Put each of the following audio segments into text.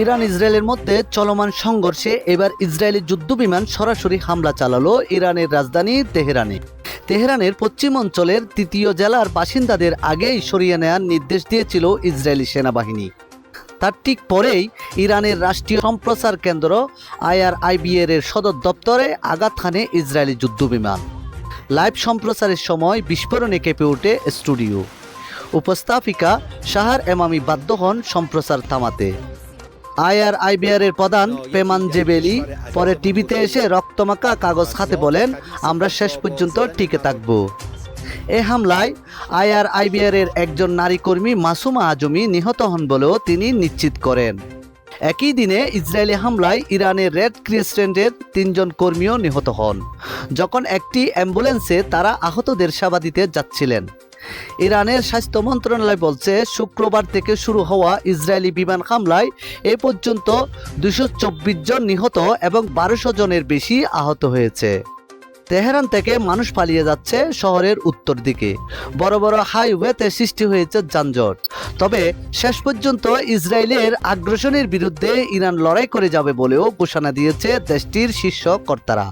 Iran ইসরায়েলের মধ্যে চলমান সংঘর্ষে এবার ইসরায়েলি যুদ্ধবিমান সরাসরি হামলা চালালো ইরানের রাজধানী তেহরানে। তেহরানের পশ্চিম অঞ্চলের তৃতীয় জেলার বাসিন্দাদের আগেই সরিয়ে নেয়ার নির্দেশ দিয়েছিল ইসরায়েলি সেনাবাহিনী। তার ঠিক পরেই ইরানের রাষ্ট্রীয় সম্প্রচার কেন্দ্র আইআরআইবিএর এর সদর দপ্তরে আঘাত হানে ইসরায়েলি যুদ্ধবিমান। লাইভ সম্প্রচারের সময় বিস্ফোরণে কেঁপে ওঠে স্টুডিও। উপস্থাপিকা শাহার এমামি বাধ্য হন সম্প্রচার থামাতে। আইআরআইবিআর এর প্রধান পেমান জেবেলি পরে টিভিতে এসে রক্তমাখা কাগজ খাতে বলেন আমরা শেষ পর্যন্ত টিকে থাকব। এ হামলায় আইআরআইবিআর এর একজন নারী কর্মী মাসুমা আজমি নিহত হন বলেও তিনি নিশ্চিত করেন। একই দিনে ইসরায়েলি হামলায় ইরানের রেড ক্রিসেন্টের তিনজন কর্মীও নিহত হন। যখন একটি অ্যাম্বুলেন্সে তারা আহতদের সেবা দিতে যাচ্ছিলেন। ইরানের স্বাস্থ্য মন্ত্রণালয় বলছে, শুক্রবার থেকে শুরু হওয়া ইসরায়েলি বিমান হামলায় এ পর্যন্ত দুশো জন নিহত এবং বারোশো জনের বেশি আহত হয়েছে। তেহরান থেকে মানুষ পালিয়ে যাচ্ছে শহরের উত্তর দিকে। বড় বড় হাইওয়েতে সৃষ্টি হয়েছে যানজট। তবে শেষ পর্যন্ত ইসরায়েলের আগ্রাসনের বিরুদ্ধে ইরান লড়াই করে যাবে বলেও ঘোষণা দিয়েছে দেশটির শীর্ষ কর্তারা।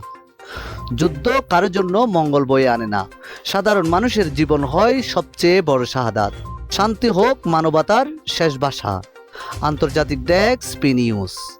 যুদ্ধ কারোর জন্য মঙ্গল বয়ে আনে না। সাধারণ মানুষের জীবন হয় সবচেয়ে বড় শাহাদাত। শান্তি হোক মানবতার শেষ ভাষা আন্তর্জাতিক ডেস্ক পি নিউজ।